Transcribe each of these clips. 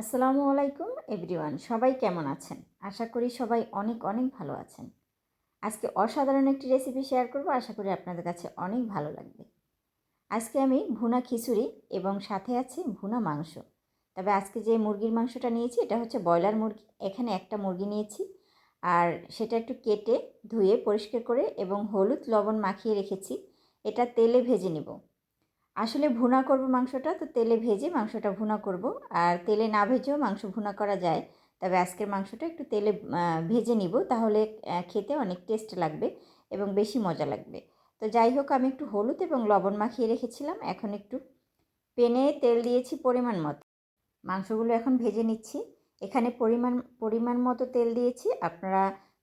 আসসালামু আলাইকুম, এভরিওয়ান। সবাই কেমন আছেন? আশা করি সবাই অনেক অনেক ভালো আছেন। আজকে অসাধারণ একটি রেসিপি শেয়ার করব, আশা করি আপনাদের কাছে অনেক ভালো লাগবে। আজকে আমি ভুনা খিচুড়ি এবং সাথে আছে ভুনা মাংস। তবে আজকে যে মুরগির মাংসটা নিয়েছি, এটা হচ্ছে ব্রয়লার মুরগি। এখানে একটা মুরগি নিয়েছি আর সেটা একটু কেটে ধুয়ে পরিষ্কার করে এবং হলুদ লবণ মাখিয়ে রেখেছি। এটা তেলে ভেজে নিব। আসলে ভুনা করব মাংসটা, তো তেলে ভেজে মাংসটা ভুনা করব। আর তেলে না ভেজেও মাংস ভুনা করা যায়। তবে আজকের মাংসটা একটু তেলে ভেজে নিব, তাহলে খেতে অনেক টেস্ট লাগবে এবং বেশি মজা লাগবে। তো যাই হোক, আমি একটু হলুদ এবং লবণ মাখিয়ে রেখেছিলাম। এখন একটু পেনে তেল দিয়েছি পরিমাণ মতো। মাংসগুলো এখন ভেজে নিচ্ছি। এখানে পরিমাণ পরিমাণ মতো তেল দিয়েছি। আপনারা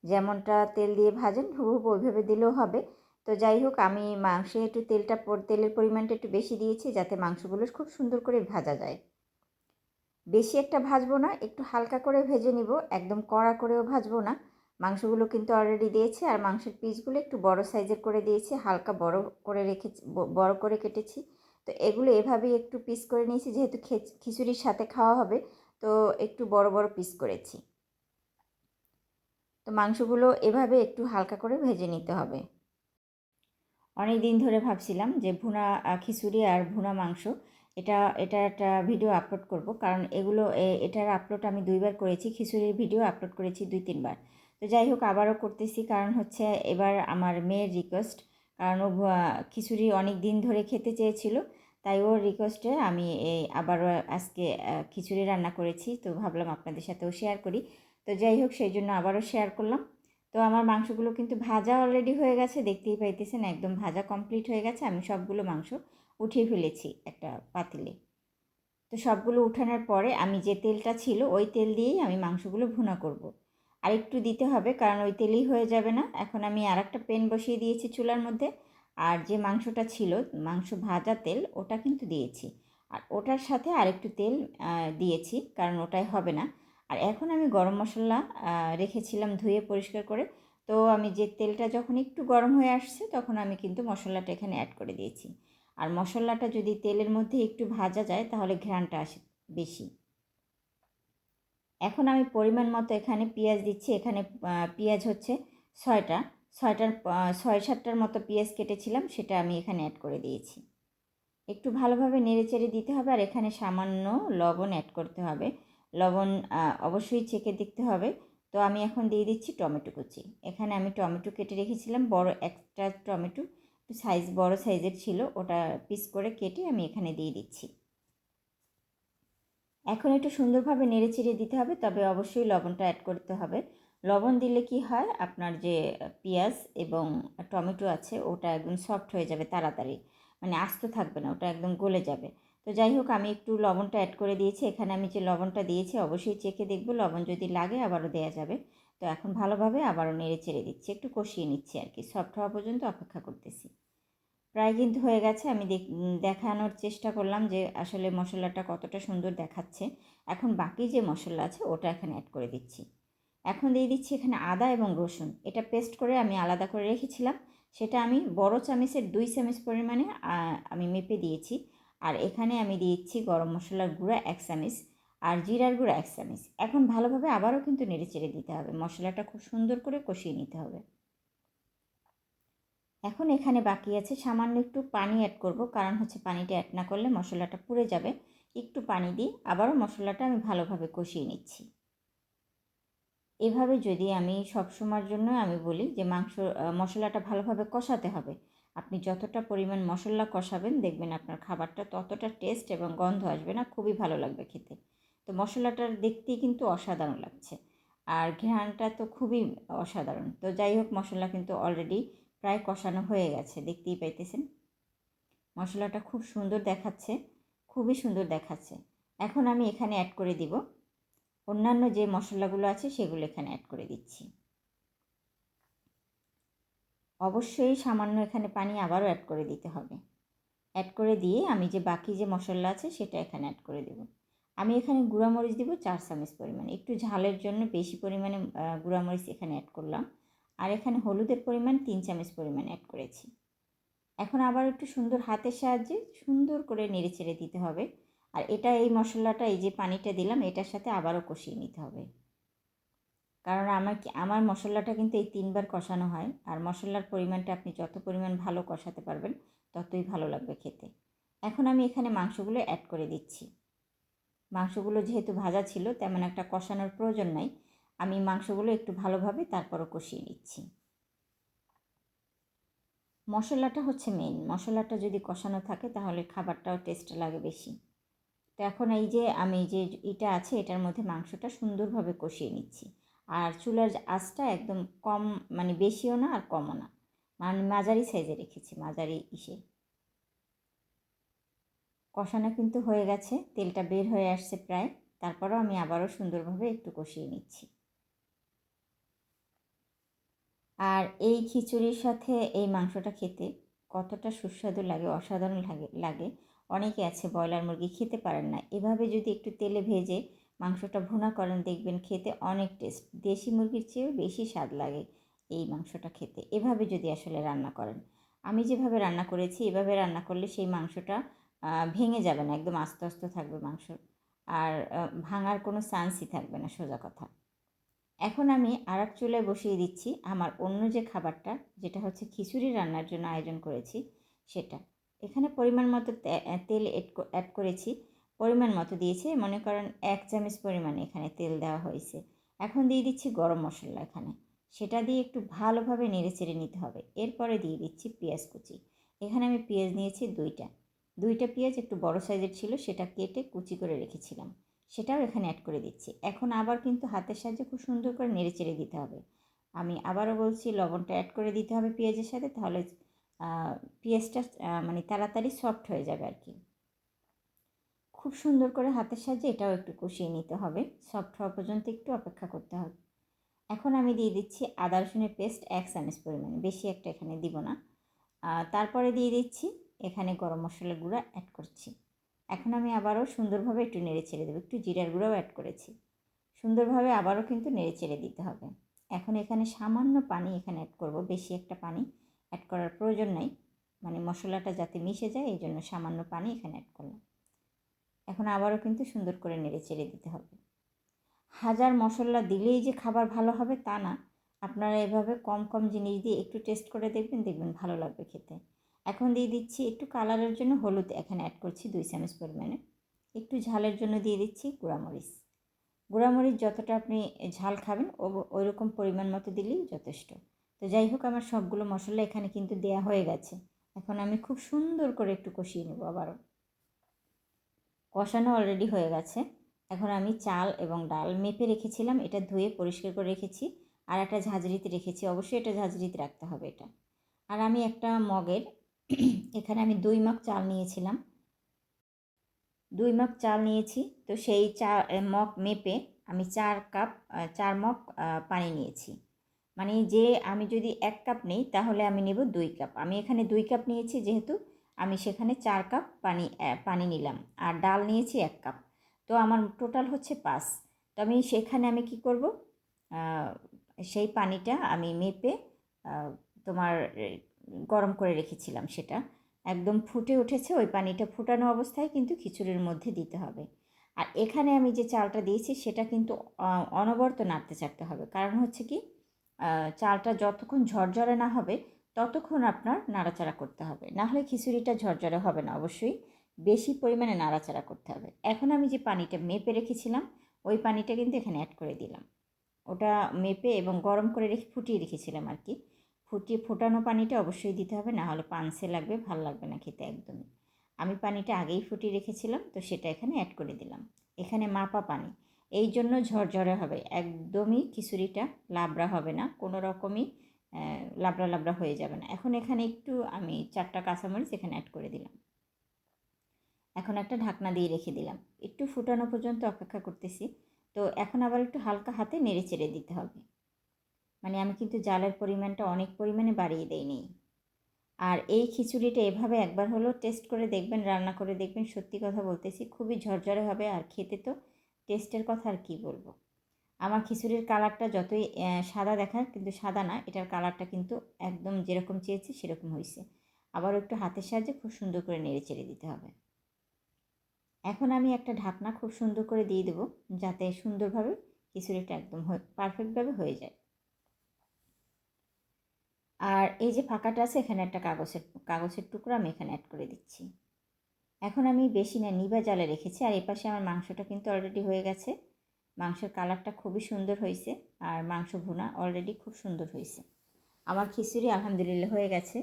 যেমনটা তেল দিয়ে ভাজেন, হুবহু ওইভাবে দিলেও হবে। তো যাই হোক, আমি মাংসে একটু তেলটা তেলের পরিমাণটা একটু বেশি দিয়েছি যাতে মাংসগুলো খুব সুন্দর করে ভাজা যায়। বেশি একটা ভাজবো না, একটু হালকা করে ভেজে নিব, একদম কড়া করেও ভাজবো না। মাংসগুলো কিন্তু অলরেডি দিয়েছি, আর মাংসের পিসগুলো একটু বড় সাইজের করে দিয়েছি, হালকা বড় করে রেখেছি বড় করে কেটেছি। তো এগুলো এভাবেই একটু পিস করে নিয়েছি, যেহেতু খিচুড়ির সাথে খাওয়া হবে, তো একটু বড় বড় পিস করেছি। তো মাংসগুলো এভাবে একটু হালকা করে ভেজে নিতে হবে। অনেক দিন ধরে ভাবছিলাম যে ভুনা খিচুড়ি আর ভুনা মাংস। এটা এটা একটা ভিডিও আপলোড করব কারণ এগুলো এটার আপলোড আমি দুইবার করেছি, খিচুড়ির ভিডিও আপলোড করেছি দুই, তিনবার। তো যাই হোক, আবারও করতেছি কারণ হচ্ছে এবার আমার মেয়ের রিকোয়েস্ট কারণ ও খিচুড়ি অনেক দিন ধরে খেতে চেয়েছিল, তাই ওর রিকোয়েস্টে আমি এই আবারও আজকে খিচুড়ি রান্না করেছি। তো ভাবলাম আপনাদের সাথেও শেয়ার করি। তো যাই হোক, সেই জন্য আবারও শেয়ার করলাম। তো আমার মাংসগুলো কিন্তু ভাজা অলরেডি হয়ে গেছে, দেখতেই পাইতেছেন একদম ভাজা কমপ্লিট হয়ে গেছে, আমি সবগুলো মাংস উঠিয়ে ফেলেছি একটা পাতিলে। তো সবগুলো উঠানোর পরে আমি যে তেলটা ছিল, ওই তেল দিয়েই আমি মাংসগুলো ভুনা করব। আর একটু দিতে হবে, কারণ ওই তেলেই হয়ে যাবে না। এখন আমি আর একটা পেন বসিয়ে দিয়েছি চুলার মধ্যে, আর যে মাংসটা ছিল, মাংস ভাজা তেল, ওটা কিন্তু দিয়েছি। আর ওটার সাথে আরেকটু তেল দিয়েছি, কারণ ওটাই হবে না। আর এখন আমি গরম মশলা রেখেছিলাম ধুয়ে পরিষ্কার করে। তো আমি যে তেলটা যখন একটু গরম হয়ে আসছে, তখন আমি কিন্তু মশলাটা এখানে অ্যাড করে দিয়েছি। আর মশলাটা যদি তেলের মধ্যে একটু ভাজা যায়, তাহলে ঘ্রাণটা আসে বেশি। এখন আমি পরিমাণ মতো এখানে পেঁয়াজ দিচ্ছি। এখানে পেঁয়াজ হচ্ছে ছয়টা। ছয়টার ছয় সাতটার মতো পেঁয়াজ কেটেছিলাম, সেটা আমি এখানে অ্যাড করে দিয়েছি। একটু ভালোভাবে নেড়ে চেড়ে দিতে হবে, আর এখানে সামান্য লবণ অ্যাড করতে হবে। লবণ অবশ্যই চেকে দেখতে হবে। তো আমি এখন দিয়ে দিচ্ছি টমেটো কুচি। এখানে আমি টমেটো কেটে রেখেছিলাম, বড় একটা টমেটো সাইজ বড় সাইজের ছিল, ওটা পিস করে কেটে আমি এখানে দিয়ে দিচ্ছি। এখন একটু সুন্দরভাবে নেড়ে চিড়ে দিতে হবে, তবে অবশ্যই লবণটা অ্যাড করতে হবে। লবণ দিলে কি হয়, আপনার যে পেঁয়াজ এবং টমেটো আছে, ওটা একদম সফট হয়ে যাবে তাড়াতাড়ি। মানে আস্ত থাকবে না, ওটা একদম গলে যাবে। তো যাই হোক, আমি একটু লবণটা অ্যাড করে দিয়েছি। এখানে আমি যে লবণটা দিয়েছি, অবশ্যই চেখে দেখব। লবণ যদি লাগে, আবারও দেওয়া যাবে। তো এখন ভালোভাবে আবারও নেড়ে চেড়ে দিচ্ছি, একটু কষিয়ে নিচ্ছি আর কি। সফট হওয়া পর্যন্ত অপেক্ষা করতেছি। প্রায় কিন্তু হয়ে গেছে। আমি দেখানোর চেষ্টা করলাম যে আসলে মশলাটা কতটা সুন্দর দেখাচ্ছে। এখন বাকি যে মশলা আছে, ওটা এখানে অ্যাড করে দিচ্ছি। এখন দিয়ে দিচ্ছি এখানে আদা এবং রসুন। এটা পেস্ট করে আমি আলাদা করে রেখেছিলাম। সেটা আমি বড় চামিচের দুই চামচ পরিমাণে আমি মেপে দিয়েছি। আর এখানে আমি দিয়েছি গরম মশলার গুঁড়া এক চামিচ আর জিরার গুঁড়া এক চামিচ। এখন ভালোভাবে আবারও কিন্তু নেড়ে চেড়ে দিতে হবে। মশলাটা খুব সুন্দর করে কষিয়ে নিতে হবে। এখন এখানে বাকি আছে সামান্য একটু পানি অ্যাড করব, কারণ হচ্ছে পানিটা অ্যাড না করলে মশলাটা পুড়ে যাবে। একটু পানি দিয়ে আবারও মশলাটা আমি ভালোভাবে কষিয়ে নিচ্ছি। এভাবে যদি আমি সবসময়ের জন্য আমি বলি যে মাংস মশলাটা ভালোভাবে কষাতে হবে। আপনি যতটা পরিমাণ মশলা কষাবেন দেখবেন আপনার খাবারটা ততটা টেস্ট এবং গন্ধ আসবে না, খুবই ভালো লাগবে খেতে। তো মশলাটার দেখতেই কিন্তু অসাধারণ লাগছে। আর ঘ্রাণটা তো খুবই অসাধারণ। তো যাই হোক, মশলা কিন্তু অলরেডি প্রায় কষানো হয়ে গেছে, দেখতেই পাইতেছেন। মশলাটা খুব সুন্দর দেখাচ্ছে, খুবই সুন্দর দেখাচ্ছে। এখন আমি এখানে অ্যাড করে দিব। অন্যান্য যে মশলাগুলো আছে সেগুলো এখানে অ্যাড করে দিচ্ছি। অবশ্যই সামান্য এখানে পানি আবারও অ্যাড করে দিতে হবে। অ্যাড করে দিয়ে আমি যে বাকি যে মশলা আছে সেটা এখানে অ্যাড করে দেব। আমি এখানে গুঁড়ামরিচ দিব চার চামচ পরিমাণে। একটু ঝালের জন্য বেশি পরিমাণে গুঁড়ামরিচ এখানে অ্যাড করলাম। আর এখানে হলুদের পরিমাণ তিন চামচ পরিমাণ অ্যাড করেছি। এখন আবার একটু সুন্দর হাতের সাহায্যে সুন্দর করে নেড়ে চেড়ে দিতে হবে। আর এটা এই মশলাটা, এই যে পানিটা দিলাম, এটার সাথে আবারও কষিয়ে নিতে হবে। কারণ আমার কি, আমার মশলাটা কিন্তু এই তিনবার কষানো হয়, আর মশলার পরিমাণটা আপনি যত পরিমাণ ভালো কষাতে পারবেন, ততই ভালো লাগবে খেতে। এখন আমি এখানে মাংসগুলো অ্যাড করে দিচ্ছি। মাংসগুলো যেহেতু ভাজা ছিল, তেমন একটা কষানোর প্রয়োজন নাই। আমি মাংসগুলো একটু ভালোভাবে তারপরও কষিয়ে নিচ্ছি। মশলাটা হচ্ছে মেন মশলাটা যদি কষানো থাকে, তাহলে খাবারটাও টেস্ট লাগে বেশি। তো এখন এই যে আমি যে এটা আছে, এটার মধ্যে মাংসটা সুন্দরভাবে কষিয়ে নিচ্ছি। আর চুলার আঁচটা একদম কম মানে বেশিও না আর কমও না। মানে মাঝারি সাইজে রেখেছি, মাঝারি ইসে। কষানো কিন্তু হয়ে গেছে, তেলটা বের হয়ে আসছে প্রায়। তারপরেও আমি আবারও সুন্দরভাবে একটু কষিয়ে নিচ্ছি। আর এই খিচুড়ির সাথে এই মাংসটা খেতে কতটা সুস্বাদু লাগে, অসাধারণ লাগে লাগে। অনেকে আছে ব্রয়লার মুরগি খেতে পারেন না। এভাবে যদি একটু তেলে ভেজে মাংসটা ভুনা করেন, দেখবেন খেতে অনেক টেস্ট দেশি মুরগির চেয়েও বেশি স্বাদ লাগে এই মাংসটা খেতে। এভাবে যদি আসলে রান্না করেন। আমি যেভাবে রান্না করেছি, এভাবে রান্না করলে সেই মাংসটা ভেঙে যাবে না, একদম আস্তে আস্তে থাকবে মাংস। আর ভাঙার কোনো চান্সই থাকবে না, সোজা কথা। এখন আমি আর এক চুলায় বসিয়ে দিচ্ছি। আমার অন্য যে খাবারটা, যেটা হচ্ছে খিচুড়ি রান্নার জন্য আয়োজন করেছি, সেটা। এখানে পরিমাণ মতো তেল অ্যাড করেছি। পরিমাণ মতো দিয়েছে। মনে করেন এক চামচ পরিমাণে এখানে তেল দেওয়া হয়েছে। এখন দিয়ে দিচ্ছি গরম মশলা এখানে। সেটা দিয়ে একটু ভালোভাবে নেড়ে চেড়ে নিতে হবে। এরপরে দিয়ে দিচ্ছি পেঁয়াজ কুচি। এখানে আমি পেঁয়াজ নিয়েছি দুইটা। দুইটা পেঁয়াজ একটু বড় সাইজের ছিল, সেটা কেটে কুচি করে রেখেছিলাম। সেটাও এখানে অ্যাড করে দিচ্ছি। এখন আবার কিন্তু হাতের সাহায্যে খুব সুন্দর করে নেড়ে চেড়ে দিতে হবে। আমি আবারও বলছি, লবণটা অ্যাড করে দিতে হবে পেঁয়াজের সাথে, তাহলে পেঁয়াজটা মানে তাড়াতাড়ি সফট হয়ে যাবে আর কি। খুব সুন্দর করে হাতের সাহায্যে এটাও একটু কষিয়ে নিতে হবে। সফট হওয়া পর্যন্ত একটু অপেক্ষা করতে হবে। এখন আমি দিয়ে দিচ্ছি আদা, রসুনের পেস্ট এক চামচ পরিমাণে। বেশি একটা এখানে দিব না। তারপরে দিয়ে দিচ্ছি এখানে গরম মশলার গুঁড়া অ্যাড করছি। এখন আমি আবারও সুন্দরভাবে একটু নেড়ে ছেড়ে দেবো। একটু জিরার গুঁড়াও অ্যাড করেছি। সুন্দরভাবে আবারও কিন্তু নেড়ে ছেড়ে দিতে হবে। এখন এখানে সামান্য পানি এখানে অ্যাড করব। বেশি একটা পানি। অ্যাড করার প্রয়োজন নাই। মানে মশলাটা যাতে মিশে যায়, এই জন্য সামান্য পানি এখানে অ্যাড করলাম। এখন আবারও কিন্তু সুন্দর করে নেড়ে চেড়ে দিতে হবে। হাজার মশলা দিলেই যে খাবার ভালো হবে তা না। আপনারা এভাবে কম কম জিনিস দিয়ে একটু টেস্ট করে দেখবেন দেখবেন ভালো লাগবে খেতে। এখন দিয়ে দিচ্ছি একটু কালারের জন্য হলুদ এখানে অ্যাড করছি দুই চামচ পরিমাণে। একটু ঝালের জন্য দিয়ে দিচ্ছি গুঁড়ামরিচ। গুঁড়ামরিচ যতটা আপনি ঝাল খাবেন ওই রকম পরিমাণ মতো দিলেই যথেষ্ট। তো যাই হোক, আমার সবগুলো মশলা এখানে কিন্তু দেয়া হয়ে গেছে। এখন আমি খুব সুন্দর করে একটু কষিয়ে নেব আবারও। কষানো অলরেডি হয়ে গেছে। এখন আমি চাল এবং ডাল মেপে রেখেছিলাম, এটা ধুয়ে পরিষ্কার করে রেখেছি। আর একটা ঝাঁঝরিতে রেখেছি, অবশ্যই এটা ঝাঁঝরিতে রাখতে হবে এটা। আর আমি একটা মগের, এখানে আমি দুই মগ চাল নিয়েছিলাম। দুই মগ চাল নিয়েছি, তো সেই চা, মগ মেপে আমি চার কাপ চার মগ পানি নিয়েছি। মানে যে আমি যদি এক কাপ নিই, তাহলে আমি নেব দুই কাপ। আমি এখানে দুই কাপ নিয়েছি যেহেতু, আমি সেখানে চার কাপ পানি পানি নিলাম আর ডাল নিয়েছি এক কাপ। তো আমার টোটাল হচ্ছে পাঁচ। তো আমি সেখানে আমি কি করব? সেই পানিটা আমি মেপে তোমার গরম করে রেখেছিলাম সেটা। একদম ফুটে উঠেছে, ওই পানিটা ফুটানো অবস্থায় কিন্তু খিচুড়ির মধ্যে দিতে হবে। আর এখানে আমি যে চালটা দিয়েছি, সেটা কিন্তু অনবরত নাড়তে চাড়তে হবে। কারণ হচ্ছে কি চালটা যতক্ষণ ঝরঝরে না হবে, ততক্ষণ আপনার নাড়াচাড়া করতে হবে। না হলে খিচুড়িটা ঝরঝরে হবে না, অবশ্যই। বেশি পরিমাণে নাড়াচাড়া করতে হবে। এখন আমি যে পানিটা মেপে রেখেছিলাম, ওই পানিটা কিন্তু এখানে অ্যাড করে দিলাম। ওটা মেপে এবং গরম করে রেখে ফুটিয়ে রেখেছিলাম আর কি। ফুটিয়ে ফোটানো পানিটা অবশ্যই দিতে হবে, না হলে পানসে লাগবে, ভালো লাগবে না খেতে একদমই। আমি পানিটা আগেই ফুটিয়ে রেখেছিলাম, তো সেটা এখানে অ্যাড করে দিলাম। এখানে মাপা পানি। এই জন্য ঝরঝরে হবে। একদমই খিচুড়িটা লাবড়া হবে না, কোনো রকমই লাবড়া লাবড়া হয়ে যাবে না। এখন এখানে একটু আমি চারটা কাঁচামরিচ এখানে অ্যাড করে দিলাম। এখন একটা ঢাকনা দিয়ে রেখে দিলাম। একটু ফুটানো পর্যন্ত অপেক্ষা করতেছি। তো এখন আবার একটু হালকা হাতে নেড়ে চেড়ে দিতে হবে। মানে আমি কিন্তু জালের পরিমাণটা অনেক পরিমাণে বাড়িয়ে দেইনি। আর এই খিচুড়িটা এভাবে একবার হলো টেস্ট করে দেখবেন, রান্না করে দেখবেন, সত্যি কথা বলতেছি, খুবই ঝরঝরে হবে। আর খেতে তো টেস্টের কথা আর কী বলব? আমার খিচুড়ির কালারটা যতই সাদা দেখায় কিন্তু সাদা না, এটার কালারটা কিন্তু একদম যেরকম চেয়েছি সেরকম হয়েছে আবার একটু হাতের সাহায্যে খুব সুন্দর করে নেড়ে চেড়ে দিতে হবে। এখন আমি একটা ঢাকনা খুব সুন্দর করে দিয়ে দেবো, যাতে সুন্দরভাবে খিচুড়িটা একদম পারফেক্টভাবে হয়ে যায়। আর এই যে ফাঁকাটা আছে, এখানে একটা কাগজের কাগজের টুকরো আমি এখানে অ্যাড করে দিচ্ছি। এখন আমি বেশি না, নিবা জালে রেখেছি। আর এপাশে আমার মাংসটা কিন্তু অলরেডি হয়ে গেছে। মাংসের কালারটা খুবই সুন্দর হয়েছে আর মাংস ভুনা অলরেডি খুব সুন্দর হয়েছে। আমার খিচুড়ি আলহামদুলিল্লাহ হয়ে গেছে।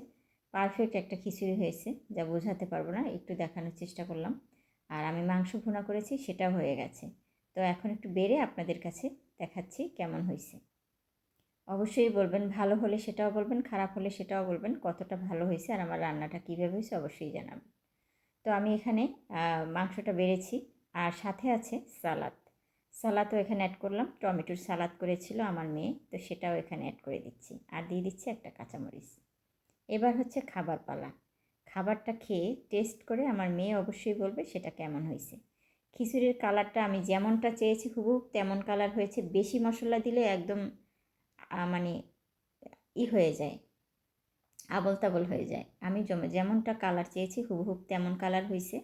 পারফেক্ট একটা খিচুড়ি হয়েছে, যা বোঝাতে পারব না, একটু দেখানোর চেষ্টা করলাম। আর আমি মাংস ভুনা করেছি, সেটাও হয়ে গেছে। তো এখন একটু বেড়ে আপনাদের কাছে দেখাচ্ছি কেমন হয়েছে। অবশ্যই বলবেন, ভালো হলে সেটাও বলবেন, খারাপ হলে সেটাও বলবেন, কতটা ভালো হয়েছে আর আমার রান্নাটা কীভাবে হয়েছে অবশ্যই জানাবেন। তো আমি এখানে মাংসটা বেড়েছি। আর সাথে আছে সালাদ। সালাদও এখানে অ্যাড করলাম। টমেটোর সালাদ করেছিল আমার মেয়ে, তো সেটাও এখানে অ্যাড করে দিচ্ছি। আর দিয়ে দিচ্ছি একটা কাঁচামরিচ। এবার হচ্ছে খাবার পালা। খাবারটা খেয়ে টেস্ট করে আমার মেয়ে অবশ্যই বলবে সেটা কেমন হয়েছে। খিচুড়ির কালারটা আমি যেমনটা চেয়েছি হুবহু, তেমন কালার হয়েছে। বেশি মশলা দিলে একদম মানে ই হয়ে যায়। আবল তাবল হয়ে যায়। আমি যেমনটা কালার চেয়েছি হুবহুব তেমন কালার হয়েছে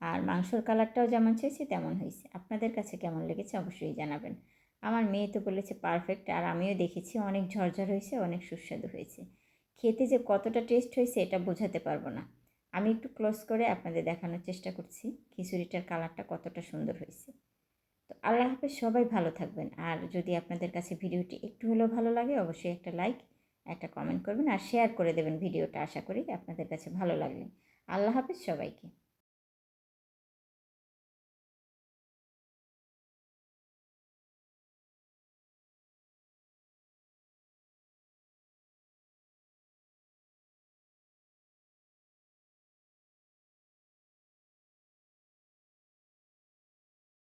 আর মাংসর কালারটাও যেমন চেয়েছি, তেমন হয়েছে আপনাদের কাছে কেমন লেগেছে অবশ্যই জানাবেন। আমার মেয়ে তো বলেছে পারফেক্ট আর আমিও দেখেছি অনেক ঝরঝর হয়েছে অনেক সুস্বাদু হয়েছে খেতে যে কতটা টেস্ট হয়েছে এটা বোঝাতে পারব না। আমি একটু ক্লোজ করে আপনাদের দেখানোর চেষ্টা করছি, খিচুড়িটার কালারটা কতটা সুন্দর হয়েছে তো আল্লাহ হাফেজ, সবাই ভালো থাকবেন। আর যদি আপনাদের কাছে ভিডিওটি একটু হলেও ভালো লাগে, অবশ্যই একটা লাইক একটা কমেন্ট করবেন আর শেয়ার করে দেবেন ভিডিওটা আশা করি আপনাদের কাছে ভালো লাগলে আল্লাহ হাফিজ সবাইকে।